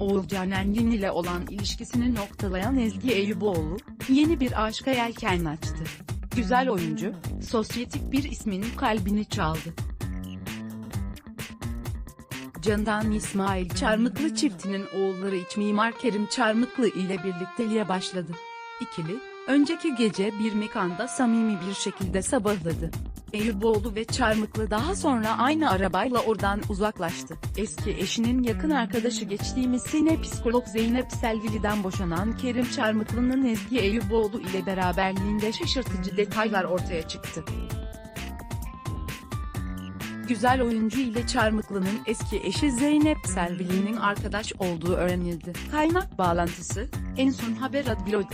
Oğulcan Engin ile olan ilişkisini noktalayan Ezgi Eyüboğlu, yeni bir aşka yelken açtı. Güzel oyuncu, sosyetik bir ismin kalbini çaldı. Candan İsmail Çarmıklı çiftinin oğulları iç mimar Kerim Çarmıklı ile birlikteliğe başladı. İkili, önceki gece bir mekanda samimi bir şekilde sabahladı. Eyüboğlu ve Çarmıklı daha sonra aynı arabayla oradan uzaklaştı. Eski eşinin yakın arkadaşı geçtiğimiz sene psikolog Zeynep Selvili'den boşanan Kerim Çarmıklı'nın Ezgi Eyüboğlu ile beraberliğinde şaşırtıcı detaylar ortaya çıktı. Güzel oyuncu ile Çarmıklı'nın eski eşi Zeynep Selvili'nin arkadaş olduğu öğrenildi. Kaynak bağlantısı, en son haber Adblog